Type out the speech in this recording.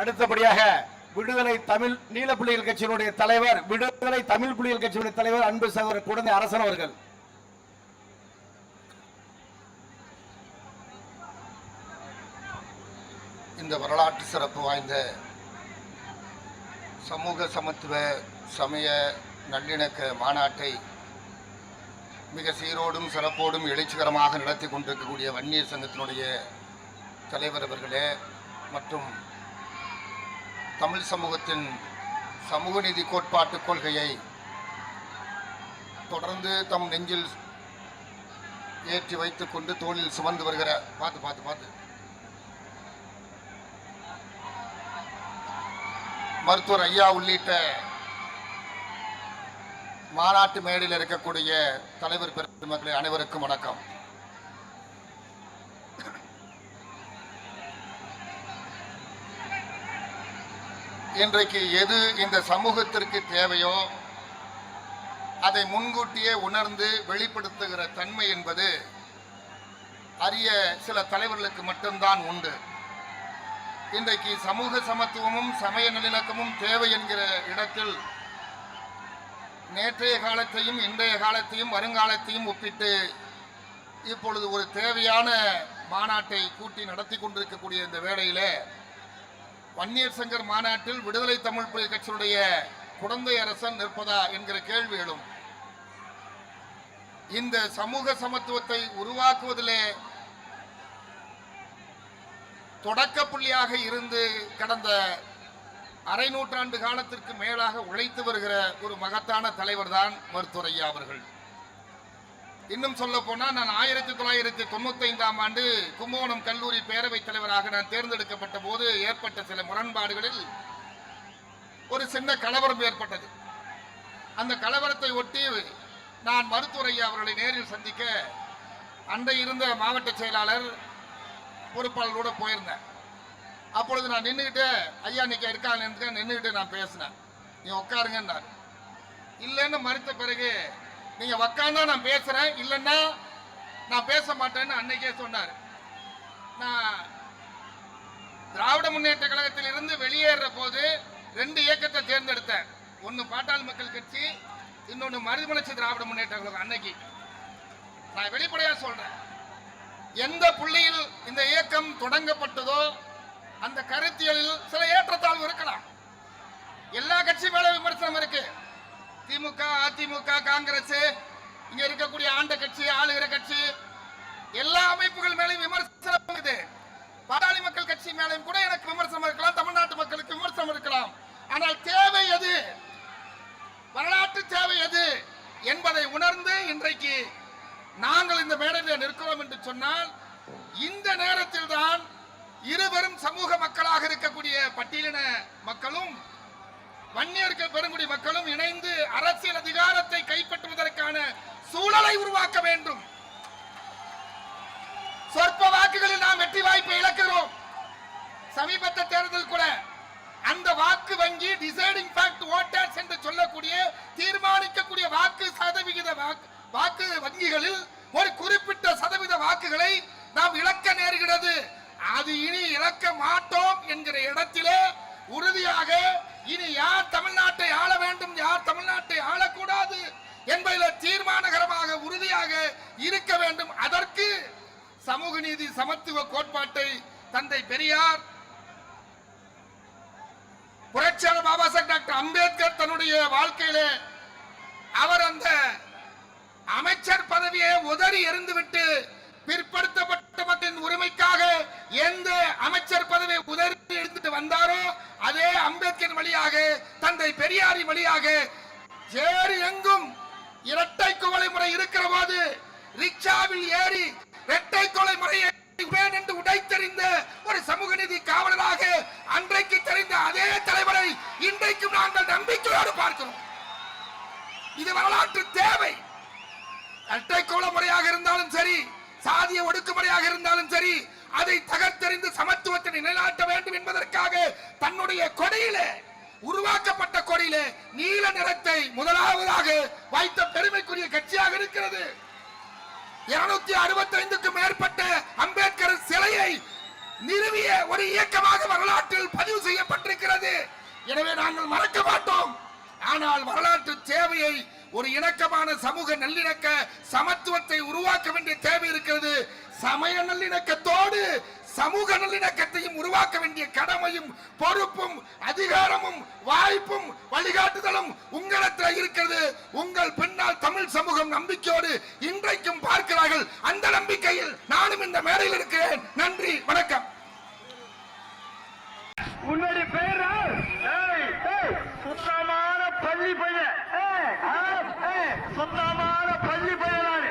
அடுத்தபடியாக விடுதலை தமிழ் நீல புலிகள் கட்சியினுடைய தலைவர் விடுதலை தமிழ் புலிகள் கட்சியினுடைய தலைவர் அன்பு சகோதரர் குழந்தை அரசன் அவர்கள். இந்த வரலாற்று சிறப்பு வாய்ந்த சமூக சமத்துவ சமய நல்லிணக்க மாநாட்டை மிக சீரோடும் சிறப்போடும் எழுச்சிகரமாக நடத்தி கொண்டிருக்கக்கூடிய வன்னியர் சங்கத்தினுடைய தலைவர் அவர்களே மற்றும் தமிழ் சமூகத்தின் சமூக நீதி கோட்பாட்டு கொள்கையை தொடர்ந்து தம் நெஞ்சில் ஏற்றி வைத்துக் கொண்டு தோளில் சுமந்து வருகிற பார்த்து பார்த்து பார்த்து. மருத்துவர் ஐயா உள்ளிட்ட மாநாட்டு மேடையில் இருக்கக்கூடிய தலைவர் பெருமக்களை அனைவருக்கும் வணக்கம். இன்றைக்கு எது இந்த சமூகத்திற்கு தேவையோ அதை முன்கூட்டியே உணர்ந்து வெளிப்படுத்துகிற தன்மை என்பது அரிய சில தலைவர்களுக்கு மட்டும்தான் உண்டு. இன்றைக்கு சமூக சமத்துவமும் சமய நல்லிணக்கமும் தேவை என்கிற இடத்தில் நேற்றைய காலத்தையும் இன்றைய காலத்தையும் வருங்காலத்தையும் ஒப்பிட்டு இப்பொழுது ஒரு தேவையான மாநாட்டை கூட்டி நடத்தி கொண்டிருக்கக்கூடிய இந்த வேளையிலே பன்னீர் சங்கர் மாநாட்டில் விடுதலை தமிழ் புலி கட்சியினுடைய குழந்தை அரசன் நிற்பதா என்கிற கேள்வி எழும். இந்த சமூக சமத்துவத்தை உருவாக்குவதிலே தொடக்க புள்ளியாக இருந்து கடந்த அரை நூற்றாண்டு காலத்திற்கு மேலாக உழைத்து வருகிற ஒரு மகத்தான தலைவர் தான் மருத்துவரையா அவர்கள். இன்னும் சொல்ல போனால் நான் ஆயிரத்தி தொள்ளாயிரத்தி தொண்ணூத்தைந்தாம் ஆண்டு கும்பகோணம் கல்லூரி பேரவைத் தலைவராக நான் தேர்ந்தெடுக்கப்பட்ட போது ஏற்பட்ட சில முரண்பாடுகளில் ஒரு சின்ன கலவரம் ஏற்பட்டது. அந்த கலவரத்தை ஒட்டி நான் மருத்துவரையா அவர்களை நேரில் சந்திக்க அன்றை இருந்த மாவட்ட செயலாளர் பொறுப்பாளரோட போயிருந்தேன். அப்பொழுது நான் நின்றுக்கிட்டு ஐயா இன்னைக்கு இருக்காங்க நின்றுக்கிட்டு நான் பேசினேன். நீ உட்காருங்கன்னாரு. இல்லைன்னு மறுத்த பிறகு நீங்க உக்காந்தா நான் பேசுறேன் இல்லைன்னா நான் பேச மாட்டேன்னு அன்னைக்கே சொன்னார். நான் திராவிட முன்னேற்ற கழகத்தில் இருந்து வெளியேற போது ரெண்டு இயக்கத்தை தேர்ந்தெடுத்தேன். ஒன்று பாட்டாள் மக்கள் கட்சி இன்னொன்று மறுமலர்ச்சி திராவிட முன்னேற்ற கழகம் அன்னைக்கு. நான் வெளிப்படையா சொல்றேன். எந்த புள்ளியில் இந்த இயக்கம் தொடங்கப்பட்டதோ அந்த கருத்தியலில் சில ஏற்றத்தாழ்வு இருக்கலாம். எல்லா கட்சி மேல விமர்சனம் இருக்கு. திமுக அதிமுக காங்கிரஸ் இங்க இருக்கக்கூடிய ஆண்ட கட்சி ஆளுகிற கட்சி எல்லா அமைப்புகள் மேலையும் விமர்சனம் இருக்குது. பாட்டாளி மக்கள் கட்சி மேலையும் கூட எனக்கு விமர்சனம் இருக்கலாம் தமிழ்நாட்டு மக்களுக்கு விமர்சனம் இருக்கலாம். ஆனால் தேவை எது? வரலாற்று தேவை எது? என்பதை உணர்ந்து இன்றைக்கு நாங்கள் இந்த மேடையில் நிற்கிறோம் என்று சொன்னால் இந்த நேரத்தில் தான் இருவரும் சமூக மக்களாக இருக்கக்கூடிய பட்டியலின மக்களும் வன்னியர்கள் பெருங்குடி மக்களும் இணைந்து அரசியல் அதிகாரத்தை கைப்பற்றுவதற்கான சூழலை உருவாக்க வேண்டும். சொற்ப வாக்குகளில் நாம் வெற்றி வாய்ப்பை இழக்கிறோம். சமீபத்த தேர்தல் கூட அந்த வாக்கு வங்கி டிசைடிங் ஃபேக்ட் ஓட்டர்ஸ் என்று சொல்லக்கூடிய தீர்மானிக்கக்கூடிய வாக்கு சதவிகித வாக்கு- வாக்கு வங்கிகளில் ஒரு குறிப்பிட்ட சதவீத வாக்குகளை நாம் இழக்க நேருகிறது. அது இனி இழக்க மாட்டோம் என்கிற இடத்திலே உறுதியாக இனி யார் தமிழ்நாட்டை ஆள வேண்டும்? யார் தமிழ்நாட்டை ஆளக்கூடாது? என்பதில் தீர்மானகரமாக உறுதியாக இருக்க வேண்டும். அதற்கு சமூக நீதி சமத்துவ கோட்பாட்டை தந்தை பெரியார் புரட்சியாளர் பாபா சாஹேப் டாக்டர் அம்பேத்கர் தன்னுடைய வாழ்க்கையிலே அவர் அந்த அமைச்சர் பதவியை உதறி எறிந்துவிட்டு பிற்படுத்தப்பட்ட மக்களின் உரிமைக்காக எந்த அமைச்சர் பதவியை உதறி அம்பேத்கர் வழியாக தந்தை பெரியாரின் வழியாக வேறு எங்கும் இரட்டை குவளை முறை இருக்கிற போது ரிக்ஷாவில் ஏறி இரட்டை கொலை முறையை வேன் என்று உடைத்தெறிந்த ஒரு சமூக நீதி காவலராக அன்றைக்கு தெரிந்த அதே தலைவரை இன்றைக்கும் நாங்கள் நம்பிக்கையோடு பார்க்கிறோம். இது வரலாற்று தேவை. இரட்டை கோல முறையாக இருந்தாலும் சரி சாதிய ஒடுக்குமுறையாக இருந்தாலும் சரி அதை தகர்த்தெறிந்து சமத்துவத்தை நிலைநாட்ட வேண்டும் என்பதற்காக தன்னுடைய கொடியிலே உருவாக்கப்பட்ட கொடியிலே நீல நிறத்தை முதலாவதாக வைத்த பெருமைக்குரிய கட்சியாக இருக்கிறது. இருநூத்தி அறுபத்தி ஐந்துக்கும் மேற்பட்ட அம்பேத்கர் சிலையை நிறுவிய ஒரு இயக்கமாக வரலாற்றில் பதிவு செய்யப்பட்டிருக்கிறது. எனவே நாங்கள் மறக்க மாட்டோம். ஆனால் வரலாற்று தேவையை ஒரு இணக்கமான சமூக நல்லிணக்க சமத்துவத்தை உருவாக்க வேண்டிய தேவை இருக்கிறது. சமய நல்லிணக்கத்தோடு சமூக நல்லிணக்கத்தையும் உருவாக்க வேண்டிய கடமையும் பொறுப்பும் அதிகாரமும் வாய்ப்பும் வழிகாட்டுதலும் உங்களிடத்தில் இருக்கிறது. உங்கள் பின்னால் தமிழ் சமூகம் நம்பிக்கையோடு இன்றைக்கும் பார்க்கிறார்கள். அந்த நம்பிக்கையில் நானும் இந்த மேடையில் இருக்கிறேன். நன்றி வணக்கம். உன்னுடைய பேர் சுத்தமான பள்ளி பையன். சுத்தமான பள்ளி பையன்